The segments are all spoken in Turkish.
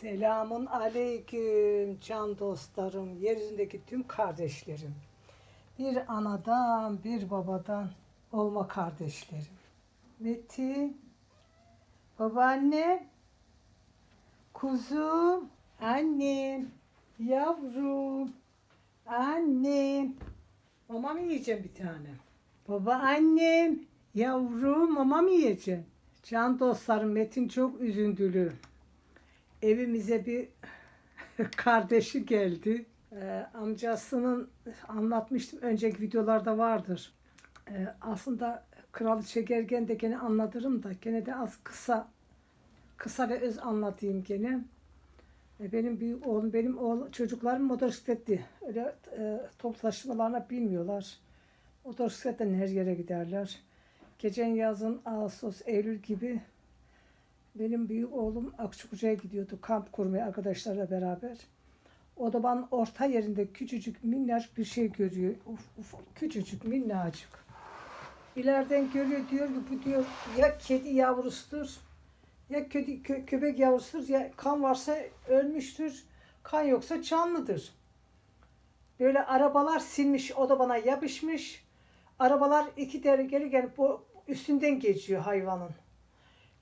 Selamun aleyküm can dostlarım, yeryüzündeki tüm kardeşlerim. Bir anadan, bir babadan olma kardeşlerim. Metin, babaanne, kuzum, annem, yavrum, annem. Mama mı yiyeceğim bir tane? Baba annem, yavrum mama mı yiyeceğim? Can dostlarım Metin çok üzüntülü evimize bir kardeşi geldi. Ee, amcasının anlatmıştım önceki videolarda vardır. Ee, aslında Kraliçe Gergen de gene anlatırım da gene de az kısa kısa ve öz anlatayım gene. Ee, benim büyük oğlum, benim oğlum, çocuklarım motosikletli. Öyle e, toplu taşımalarına bilmiyorlar. Motosikletten her yere giderler. Geçen yazın Ağustos, Eylül gibi benim büyük oğlum Akçakuca'ya gidiyordu kamp kurmaya arkadaşlarla beraber. Otobanın orta yerinde küçücük minnacık bir şey görüyor. Uf, uf, küçücük minnacık. İleriden görüyor diyor ki bu diyor ya kedi yavrusudur ya kedi, kö- köpek yavrusudur ya kan varsa ölmüştür. Kan yoksa canlıdır. Böyle arabalar silmiş otobana yapışmış. Arabalar iki deri geri gelip üstünden geçiyor hayvanın.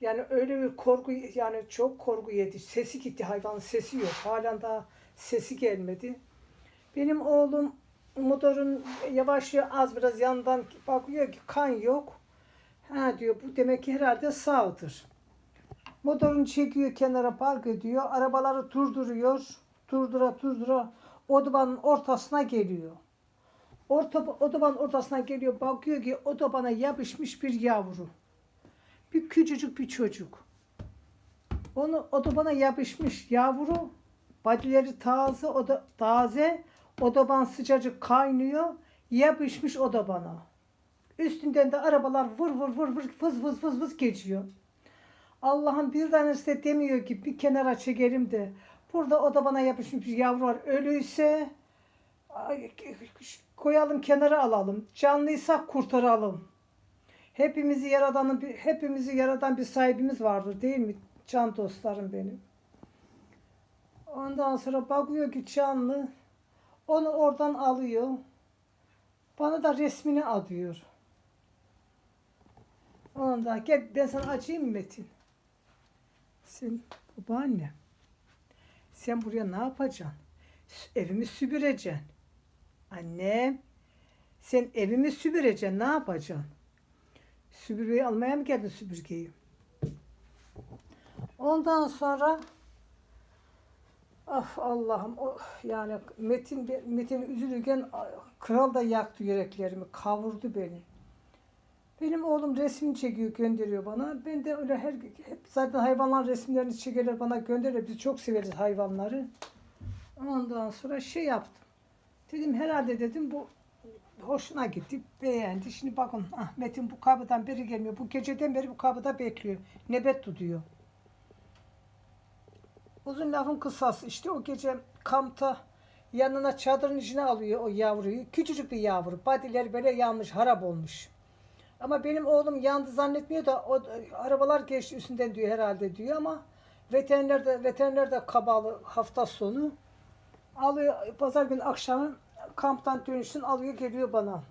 Yani öyle bir korku yani çok korku yedi. Sesi gitti hayvanın sesi yok. Halen daha sesi gelmedi. Benim oğlum motorun yavaşlıyor az biraz yandan bakıyor ki kan yok. Ha diyor bu demek ki herhalde sağdır. Motorunu çekiyor kenara park ediyor. Arabaları durduruyor. Durdura durdura otobanın ortasına geliyor. Orta, otobanın ortasına geliyor bakıyor ki otobana yapışmış bir yavru. Bir küçücük bir çocuk. Onu otobana yapışmış yavru. Badileri taze, o da taze. Otoban sıcacık kaynıyor. Yapışmış otobana. Üstünden de arabalar vır vır vır vır vız vız vız vız geçiyor. Allah'ın bir tanesi de demiyor ki bir kenara çekelim de burada otobana yapışmış bir yavru var. Ölüyse koyalım kenara alalım. Canlıysa kurtaralım. Hepimizi yaradanın hepimizi yaradan bir sahibimiz vardır değil mi? Can dostlarım benim. Ondan sonra bakıyor ki canlı. Onu oradan alıyor. Bana da resmini alıyor. Ondan gel ben sana açayım mı Metin? Sen babaanne. Sen buraya ne yapacaksın? Evimi süpüreceksin. Annem. Sen evimi süpüreceksin. Ne yapacaksın? Süpürgeyi almaya mı geldin süpürgeyi? Ondan sonra ah Allah'ım o yani Metin Metin üzülürken kral da yaktı yüreklerimi, kavurdu beni. Benim oğlum resmini çekiyor, gönderiyor bana. Ben de öyle her hep zaten hayvanlar resimlerini çekerler bana gönderiyor. Biz çok severiz hayvanları. Ondan sonra şey yaptım. Dedim herhalde dedim bu hoşuna gitti, beğendi. Şimdi bakın ah, Metin bu kapıdan beri gelmiyor. Bu geceden beri bu kapıda bekliyor. Nöbet tutuyor. Uzun lafın kısası işte o gece kampta yanına çadırın içine alıyor o yavruyu. Küçücük bir yavru. Badileri böyle yanmış, harap olmuş. Ama benim oğlum yandı zannetmiyor da o arabalar geçti üstünden diyor herhalde diyor ama veteriner de veteriner de kabalı hafta sonu alıyor pazar günü akşamı kamptan dönüşün alıyor geliyor bana.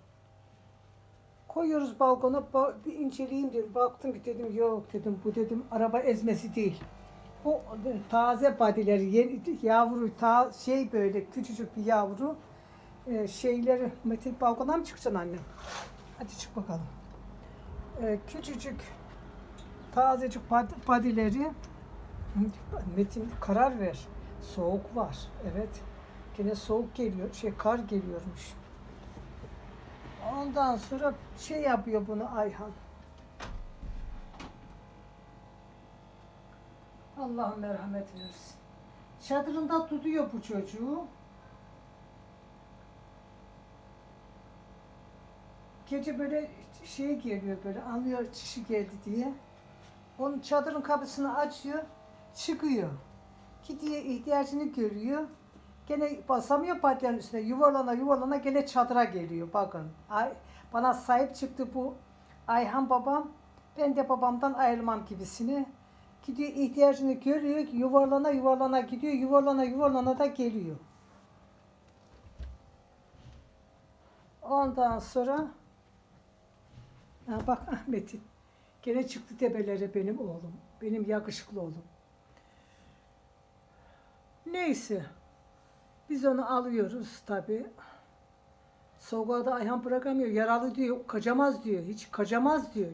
Koyuyoruz balkona ba- bir inceleyeyim dedim. Baktım ki dedim yok dedim bu dedim araba ezmesi değil. Bu taze badileri yeni yavru ta şey böyle küçücük bir yavru e, şeyleri Metin balkona mı çıkacaksın annem? Hadi çık bakalım. E, küçücük tazecik bad- badileri Metin karar ver. Soğuk var. Evet. Yine soğuk geliyor. Şey kar geliyormuş. Ondan sonra şey yapıyor bunu Ayhan. Allah merhamet versin. Çadırında tutuyor bu çocuğu. Gece böyle şey geliyor böyle anlıyor çişi geldi diye. Onun çadırın kapısını açıyor, çıkıyor. Gidiyor ihtiyacını görüyor. Gene basamıyor patyanın üstüne. Yuvarlana yuvarlana gene çadıra geliyor. Bakın. Ay, bana sahip çıktı bu Ayhan babam. Ben de babamdan ayrılmam gibisini. Gidiyor ihtiyacını görüyor, yuvarlana yuvarlana gidiyor, yuvarlana yuvarlana da geliyor. Ondan sonra ha bak Ahmet'in gene çıktı tepelere benim oğlum. Benim yakışıklı oğlum. Neyse. Biz onu alıyoruz tabi. Sokağa da ayhan bırakamıyor. Yaralı diyor. Kaçamaz diyor. Hiç kaçamaz diyor.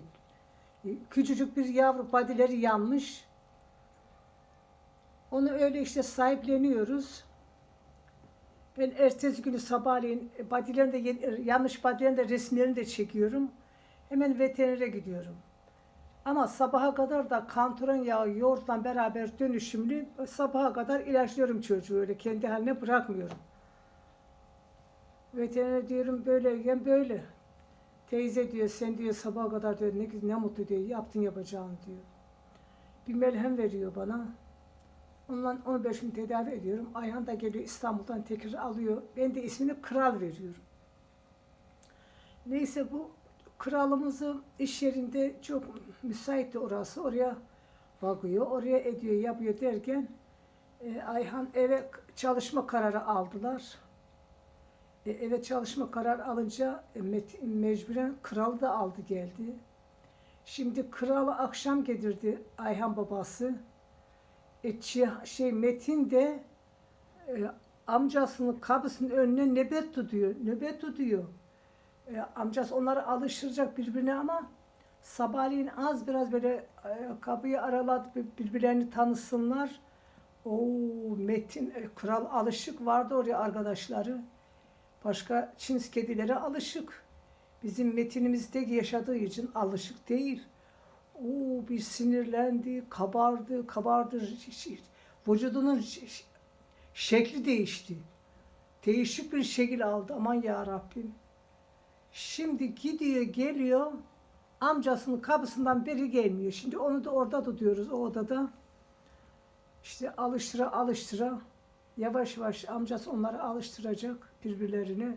Küçücük bir yavru badileri yanmış. Onu öyle işte sahipleniyoruz. Ben ertesi günü sabahleyin e, badilerin de ye- yanlış badilerin de resimlerini de çekiyorum. Hemen veterinere gidiyorum. Ama sabaha kadar da kantaron yağı yoğurtla beraber dönüşümlü sabaha kadar ilaçlıyorum çocuğu öyle kendi haline bırakmıyorum. Veterinere diyorum böyle yem böyle. Teyze diyor sen diyor sabaha kadar diyor ne, ne mutlu diyor yaptın yapacağın diyor. Bir melhem veriyor bana. Ondan 15 gün tedavi ediyorum. Ayhan da geliyor İstanbul'dan tekrar alıyor. Ben de ismini Kral veriyorum. Neyse bu kralımızın iş yerinde çok müsaitti orası. Oraya bakıyor, oraya ediyor, yapıyor derken e, Ayhan eve çalışma kararı aldılar. E, eve çalışma kararı alınca e, mecburen kral da aldı geldi. Şimdi kralı akşam getirdi Ayhan babası. E, şey Metin de e, amcasının kapısının önüne nöbet tutuyor. Nöbet tutuyor. E, amcası onları alıştıracak birbirine ama sabahleyin az biraz böyle e, kapıyı araladı bir- birbirlerini tanısınlar. O Metin e, kral alışık vardı oraya arkadaşları. Başka Çin kedilere alışık. Bizim Metin'imizde yaşadığı için alışık değil. Oo bir sinirlendi, kabardı, kabardı. Vücudunun şekli değişti. Değişik bir şekil aldı. Aman ya Rabbim. Şimdi gidiyor, geliyor. Amcasının kapısından biri gelmiyor. Şimdi onu da orada tutuyoruz o odada. İşte alıştıra alıştıra yavaş yavaş amcası onları alıştıracak birbirlerine.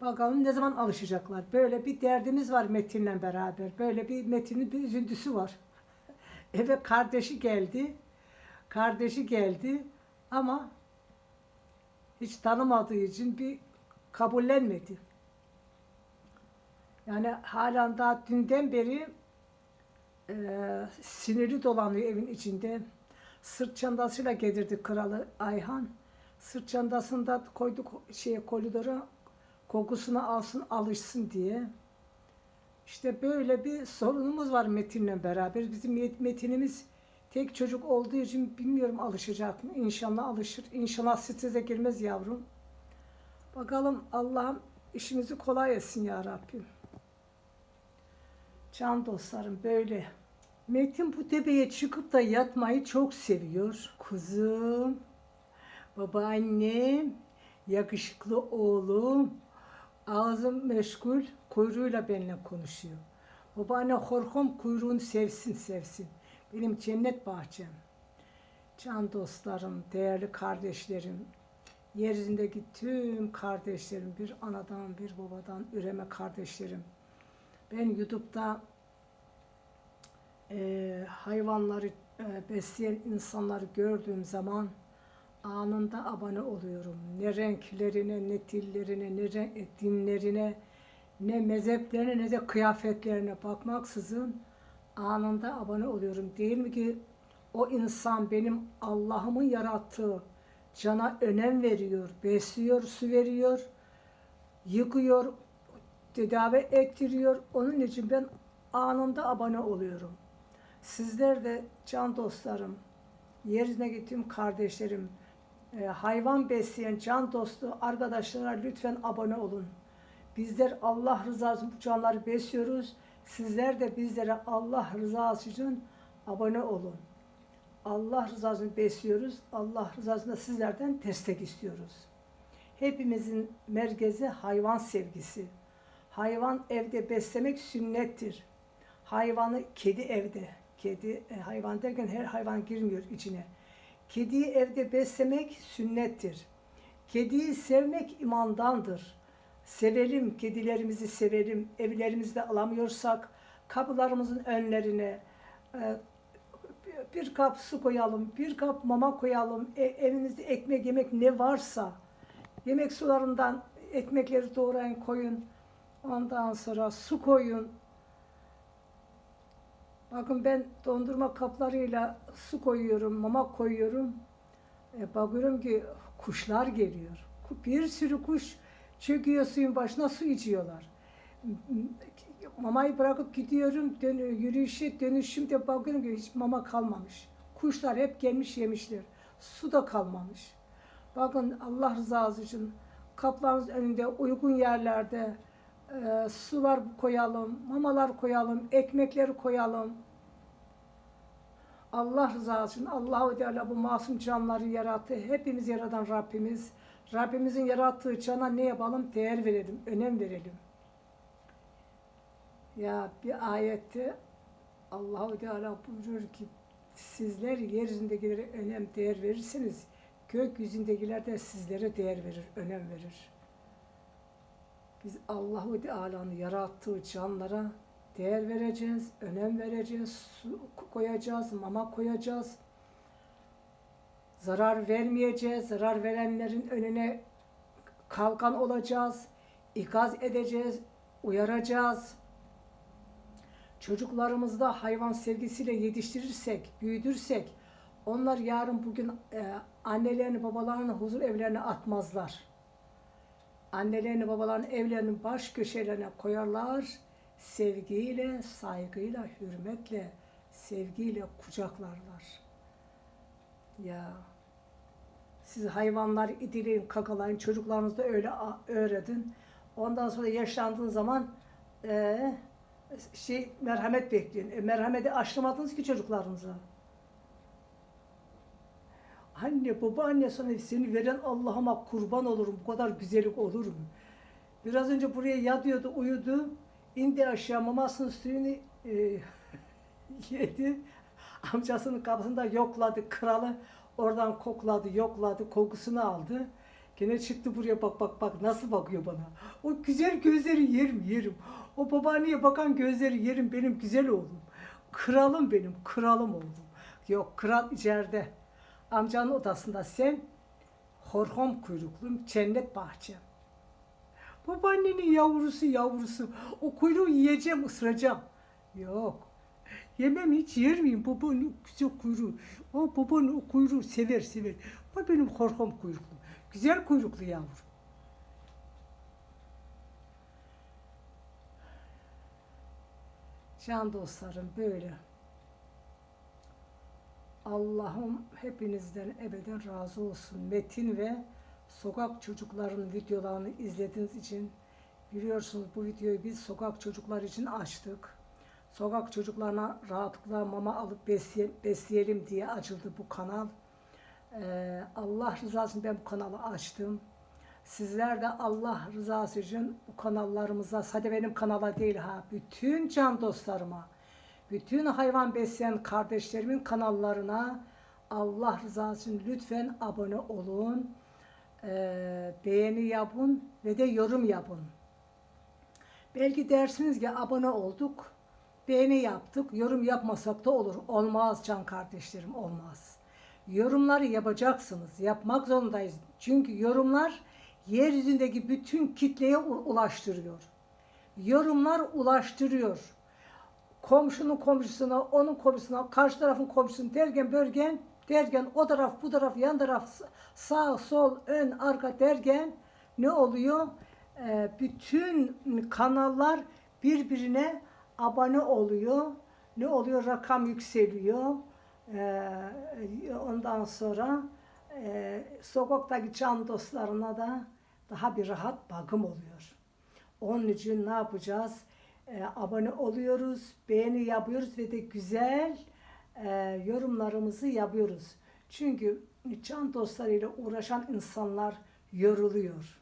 Bakalım ne zaman alışacaklar. Böyle bir derdimiz var Metin'le beraber. Böyle bir Metin'in bir üzüntüsü var. Eve kardeşi geldi. Kardeşi geldi ama hiç tanımadığı için bir kabullenmedi. Yani halen daha dünden beri e, sinirli dolanıyor evin içinde. Sırt çantasıyla getirdi kralı Ayhan. Sırt çantasını da koyduk şeye koridora kokusunu alsın alışsın diye. İşte böyle bir sorunumuz var Metin'le beraber. Bizim Met- Metin'imiz tek çocuk olduğu için bilmiyorum alışacak mı? İnşallah alışır. İnşallah strese girmez yavrum. Bakalım Allah'ım işimizi kolay etsin ya Rabbim. Can dostlarım böyle. Metin bu tepeye çıkıp da yatmayı çok seviyor. Kuzum, babaannem, yakışıklı oğlum, ağzım meşgul, kuyruğuyla benimle konuşuyor. Babaanne korkum kuyruğunu sevsin sevsin. Benim cennet bahçem. Can dostlarım, değerli kardeşlerim, yeryüzündeki tüm kardeşlerim, bir anadan bir babadan üreme kardeşlerim. Ben YouTube'da e, hayvanları e, besleyen insanları gördüğüm zaman anında abone oluyorum. Ne renklerine, ne dillerine, ne renk, e, dinlerine, ne mezheplerine, ne de kıyafetlerine bakmaksızın anında abone oluyorum. Değil mi ki o insan benim Allah'ımın yarattığı cana önem veriyor, besliyor, su veriyor, yıkıyor, tedavi ettiriyor. Onun için ben anında abone oluyorum. Sizler de can dostlarım, yeryüzüne gittiğim kardeşlerim, e, hayvan besleyen can dostu arkadaşlara lütfen abone olun. Bizler Allah rızası için bu canları besliyoruz. Sizler de bizlere Allah rızası için abone olun. Allah rızasını besliyoruz. Allah rızasında sizlerden destek istiyoruz. Hepimizin merkezi hayvan sevgisi. Hayvan evde beslemek sünnettir. Hayvanı kedi evde. Kedi e, hayvan derken her hayvan girmiyor içine. Kediyi evde beslemek sünnettir. Kediyi sevmek imandandır. Sevelim, kedilerimizi sevelim. Evlerimizde alamıyorsak kapılarımızın önlerine, e, bir kap su koyalım, bir kap mama koyalım. E, evinizde ekmek yemek ne varsa yemek sularından ekmekleri doğrayın koyun. Ondan sonra su koyun. Bakın ben dondurma kaplarıyla su koyuyorum, mama koyuyorum. E, bakıyorum ki kuşlar geliyor. Bir sürü kuş çöküyor suyun başına su içiyorlar. Mamayı bırakıp gidiyorum, dön, yürüyüşe dönüşümde bakıyorum ki hiç mama kalmamış. Kuşlar hep gelmiş yemişler. Su da kalmamış. Bakın Allah rızası için kaplarınız önünde uygun yerlerde e, sular koyalım, mamalar koyalım, ekmekleri koyalım. Allah rızası için Allahu Teala bu masum canları yarattı. Hepimiz yaradan Rabbimiz. Rabbimizin yarattığı cana ne yapalım? Değer verelim, önem verelim. Ya bir ayette Allahu Teala buyuruyor ki sizler yeryüzündekilere önem değer verirseniz gökyüzündekiler de sizlere değer verir, önem verir. Biz Allahu Teala'nın yarattığı canlara değer vereceğiz, önem vereceğiz, su koyacağız, mama koyacağız. Zarar vermeyeceğiz, zarar verenlerin önüne kalkan olacağız, ikaz edeceğiz, uyaracağız. Çocuklarımızı da hayvan sevgisiyle yetiştirirsek, büyütürsek, onlar yarın bugün e, annelerini, babalarını huzur evlerine atmazlar. Annelerini, babalarını evlerinin baş köşelerine koyarlar. Sevgiyle, saygıyla, hürmetle, sevgiyle kucaklarlar. Ya siz hayvanlar idileyin, kakalayın, çocuklarınızı da öyle öğretin. Ondan sonra yaşlandığın zaman e, şey merhamet bekleyin. E, merhameti aşılamadınız ki çocuklarınıza. Anne, baba anne sana seni veren Allah'ıma kurban olurum. Bu kadar güzellik olur mu? Biraz önce buraya yatıyordu, uyudu. İndi aşağı mamasının suyunu e, yedi. Amcasının kapısında yokladı kralı. Oradan kokladı, yokladı, kokusunu aldı. Gene çıktı buraya bak bak bak nasıl bakıyor bana. O güzel gözleri yerim yerim. O babaanneye bakan gözleri yerim benim güzel oğlum. Kralım benim, kralım oğlum. Yok kral içeride. Amcanın odasında sen horhom kuyruklum cennet bahçem. Babaannenin yavrusu yavrusu. O kuyruğu yiyeceğim, ısıracağım. Yok. Yemem hiç yer miyim? Babanın güzel kuyruğu. O babanın o kuyruğu sever sever. Bak benim horhom kuyruklu. Güzel kuyruklu yavrum. Can dostlarım böyle. Allah'ım hepinizden ebeden razı olsun. Metin ve sokak çocukların videolarını izlediğiniz için biliyorsunuz bu videoyu biz sokak çocuklar için açtık. Sokak çocuklarına rahatlıkla mama alıp besleyelim, diye açıldı bu kanal. Ee, Allah rızası için ben bu kanalı açtım. Sizler de Allah rızası için bu kanallarımıza, sadece benim kanala değil ha, bütün can dostlarıma, bütün hayvan besleyen kardeşlerimin kanallarına Allah rızası için lütfen abone olun, Ee, beğeni yapın ve de yorum yapın. Belki dersiniz ki abone olduk, beğeni yaptık, yorum yapmasak da olur. Olmaz can kardeşlerim, olmaz. Yorumları yapacaksınız, yapmak zorundayız. Çünkü yorumlar yeryüzündeki bütün kitleye ulaştırıyor. Yorumlar ulaştırıyor. Komşunun komşusuna, onun komşusuna, karşı tarafın komşusuna derken bölgen, derken o taraf, bu taraf, yan taraf, sağ, sol, ön, arka derken ne oluyor? Ee, bütün kanallar birbirine abone oluyor. Ne oluyor? Rakam yükseliyor. Ee, ondan sonra e, sokaktaki can dostlarına da daha bir rahat bakım oluyor. Onun için ne yapacağız? Ee, abone oluyoruz, beğeni yapıyoruz ve de güzel e, yorumlarımızı yapıyoruz. Çünkü can dostlarıyla uğraşan insanlar yoruluyor.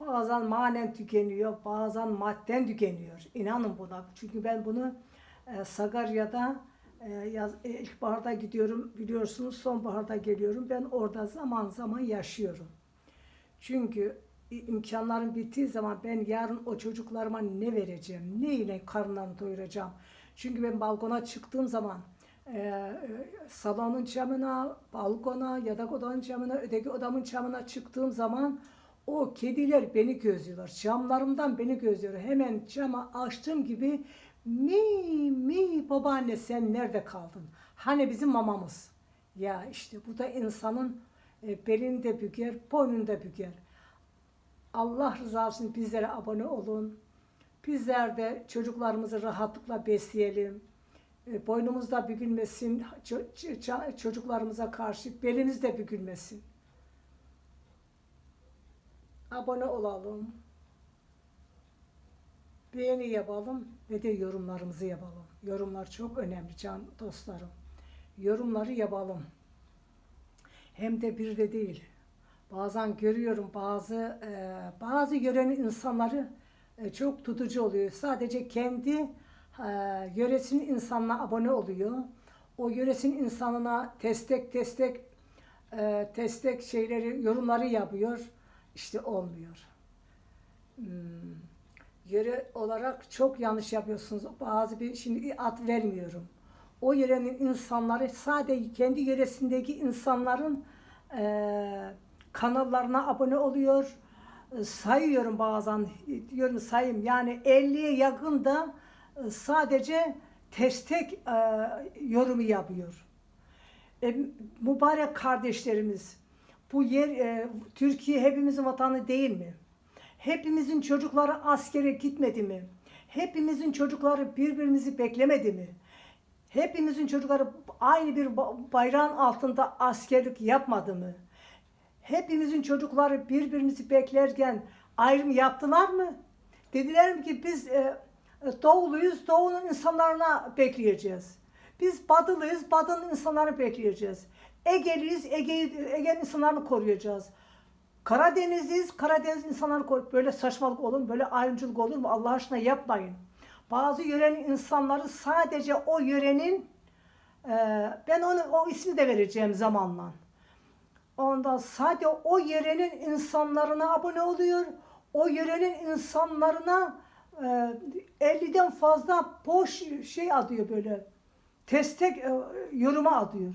Bazen manen tükeniyor, bazen madden tükeniyor. İnanın buna. Çünkü ben bunu e, Sakarya'da e, yaz, e, ilkbaharda gidiyorum biliyorsunuz sonbaharda geliyorum. Ben orada zaman zaman yaşıyorum. Çünkü imkanlarım bittiği zaman ben yarın o çocuklarıma ne vereceğim? Ne ile karnlarını doyuracağım? Çünkü ben balkona çıktığım zaman e, salonun camına, balkona, yatak odanın camına, öteki odamın camına çıktığım zaman o kediler beni gözlüyorlar. Camlarımdan beni gözlüyor. Hemen camı açtığım gibi mi mi babaanne sen nerede kaldın? Hani bizim mamamız. Ya işte bu da insanın belini de büker, boynunu da büker. Allah rızası için bizlere abone olun. Bizler de çocuklarımızı rahatlıkla besleyelim. E, Boynumuz da bükülmesin, çocuklarımıza karşı belimiz de bükülmesin. Abone olalım. Beğeni yapalım ve de yorumlarımızı yapalım. Yorumlar çok önemli can dostlarım. Yorumları yapalım. Hem de bir de değil. Bazen görüyorum bazı e, bazı gören insanları e, çok tutucu oluyor. Sadece kendi e, yöresinin insanına abone oluyor. O yöresinin insanına destek destek e, destek şeyleri yorumları yapıyor. İşte olmuyor. Hmm, yöre olarak çok yanlış yapıyorsunuz. Bazı bir şimdi ad vermiyorum. O yörenin insanları sadece kendi yöresindeki insanların e, kanallarına abone oluyor. E, sayıyorum bazen diyorum sayayım yani 50'ye yakın da e, sadece destek e, yorumu yapıyor. E, mübarek kardeşlerimiz bu yer e, Türkiye hepimizin vatanı değil mi? Hepimizin çocukları askere gitmedi mi? Hepimizin çocukları birbirimizi beklemedi mi? Hepimizin çocukları aynı bir ba- bayrağın altında askerlik yapmadı mı? Hepimizin çocukları birbirimizi beklerken ayrım yaptılar mı? Dediler ki biz e, e, doğuluyuz, doğunun insanlarına bekleyeceğiz. Biz badılıyız, badının insanlarını bekleyeceğiz. Egeliyiz, Ege, Ege'nin insanlarını koruyacağız. Karadenizliyiz, Karadeniz insanlarını korup böyle saçmalık olur mu? Böyle ayrımcılık olur mu? Allah aşkına yapmayın. Bazı yörenin insanları sadece o yörenin e, ben onu o ismi de vereceğim zamanla. Ondan sadece o yörenin insanlarına abone oluyor. O yörenin insanlarına e, 50'den fazla boş şey atıyor böyle. Destek e, yoruma atıyor.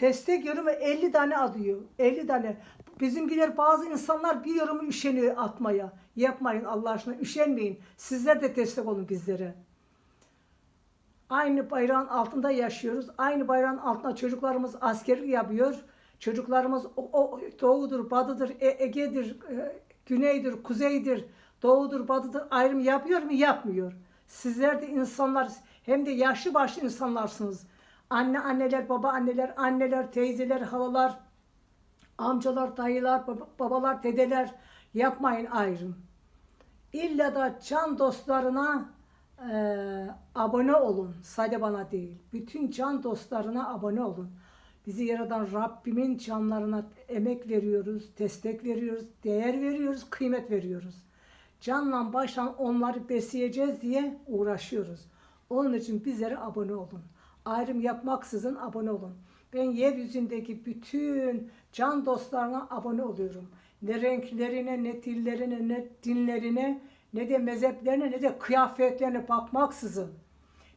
Destek yorumu 50 tane atıyor. 50 tane. Bizimkiler bazı insanlar bir yorumu üşeniyor atmaya. Yapmayın Allah aşkına üşenmeyin. Sizler de destek olun bizlere. Aynı bayrağın altında yaşıyoruz. Aynı bayrağın altında çocuklarımız askerlik yapıyor. Çocuklarımız o, o doğudur, batıdır, E- Ege'dir, e, güneydir, kuzeydir, doğudur, batıdır ayrım yapıyor mu? Yapmıyor. Sizler de insanlar hem de yaşlı başlı insanlarsınız. Anne anneler, baba anneler, anneler, teyzeler, halalar, amcalar, dayılar, baba- babalar, dedeler yapmayın ayrım. İlla da can dostlarına e, abone olun. Sadece bana değil. Bütün can dostlarına abone olun. Bizi yaradan Rabbimin canlarına emek veriyoruz, destek veriyoruz, değer veriyoruz, kıymet veriyoruz. Canla başla onları besleyeceğiz diye uğraşıyoruz. Onun için bizlere abone olun. Ayrım yapmaksızın abone olun. Ben yeryüzündeki bütün can dostlarına abone oluyorum. Ne renklerine, ne dillerine, ne dinlerine, ne de mezheplerine, ne de kıyafetlerine bakmaksızın.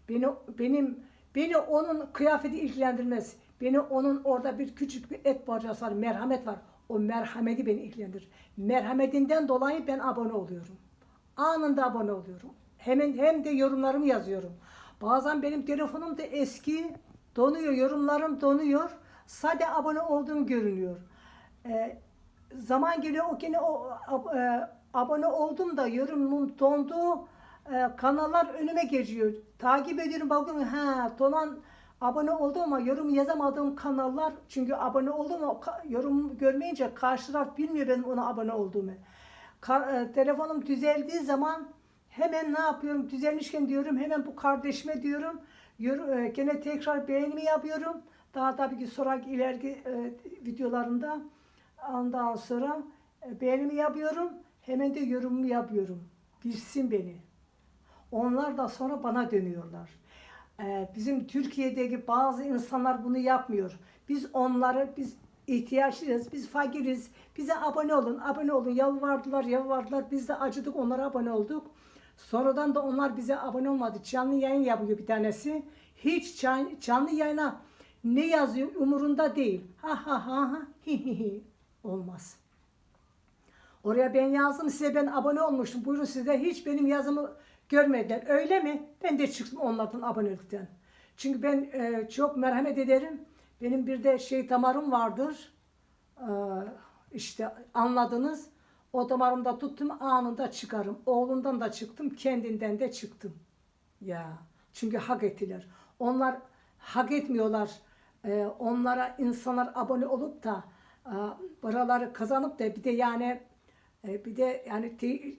Beni benim beni onun kıyafeti ilgilendirmez. Beni onun orada bir küçük bir et parçası var, merhamet var. O merhameti beni ilgilendirir. Merhametinden dolayı ben abone oluyorum. Anında abone oluyorum. Hem, hem de yorumlarımı yazıyorum. Bazen benim telefonum da eski, donuyor, yorumlarım donuyor. Sade abone olduğum görünüyor. Ee, zaman geliyor o gene o e, abone oldum da yorumum dondu. E, kanallar önüme geçiyor. Takip ediyorum bakıyorum ha donan abone oldum ama yorum yazamadığım kanallar çünkü abone oldum ama yorum görmeyince karşı taraf bilmiyor benim ona abone olduğumu. Ka- e, telefonum düzeldiği zaman hemen ne yapıyorum? Düzelmişken diyorum hemen bu kardeşime diyorum. Yor- e, gene tekrar beğenimi yapıyorum. Daha tabii ki sonra ileriki e, videolarında ondan sonra e, beğenimi yapıyorum. Hemen de yorumumu yapıyorum. Bilsin beni. Onlar da sonra bana dönüyorlar. Ee, bizim Türkiye'deki bazı insanlar bunu yapmıyor. Biz onları biz ihtiyaçlıyız, biz fakiriz. Bize abone olun, abone olun. Yalvardılar, yalvardılar. Biz de acıdık, onlara abone olduk. Sonradan da onlar bize abone olmadı. Canlı yayın yapıyor bir tanesi. Hiç can- canlı yayına ne yazıyor umurunda değil. Ha ha ha ha hi hi hi. Olmaz. Oraya ben yazdım size ben abone olmuştum. Buyurun size hiç benim yazımı görmediler. Öyle mi? Ben de çıktım onlardan abonelikten. Çünkü ben e, çok merhamet ederim. Benim bir de şey damarım vardır. Ee, işte anladınız. O damarımda tuttum anında çıkarım. Oğlundan da çıktım, kendinden de çıktım. Ya çünkü hak ettiler. Onlar hak etmiyorlar. Ee, onlara insanlar abone olup da e, paraları kazanıp da bir de yani e, bir de yani te-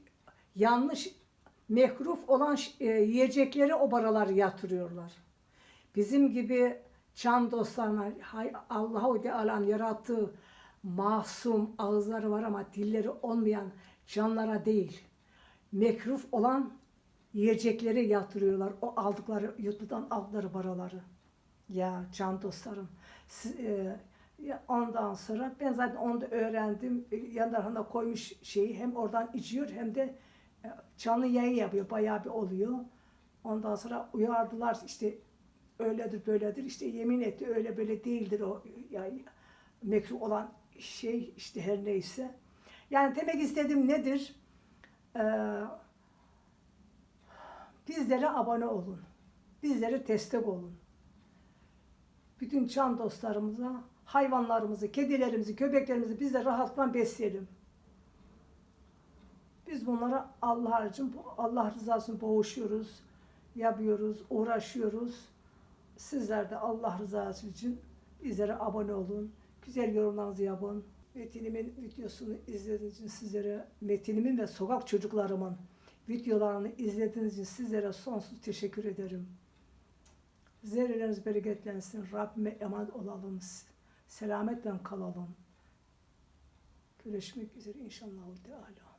yanlış mehruf olan e, yiyecekleri o paraları yatırıyorlar. Bizim gibi can dostlarına Allah-u Teala'nın yarattığı masum ağızları var ama dilleri olmayan canlara değil. Mekruf olan yiyecekleri yatırıyorlar. O aldıkları, YouTube'dan aldıkları paraları. Ya can dostlarım. Siz, e, ondan sonra ben zaten onu da öğrendim. E, Yan tarafına koymuş şeyi hem oradan içiyor hem de canlı yayın yapıyor. Bayağı bir oluyor. Ondan sonra uyardılar işte öyledir böyledir işte yemin etti öyle böyle değildir o yani mekruh olan şey işte her neyse. Yani demek istediğim nedir? Ee, bizlere abone olun. Bizlere destek olun. Bütün can dostlarımıza, hayvanlarımızı, kedilerimizi, köpeklerimizi biz de rahatlıkla besleyelim. Biz bunlara Allah için, Allah rızası için boğuşuyoruz, yapıyoruz, uğraşıyoruz. Sizler de Allah rızası için bizlere abone olun. Güzel yorumlarınızı yapın. Metinimin videosunu izlediğiniz için sizlere, metinimin ve sokak çocuklarımın videolarını izlediğiniz için sizlere sonsuz teşekkür ederim. Zerreleriniz bereketlensin. Rabbime emanet olalım. Selametle kalalım. Görüşmek üzere inşallah. Teala.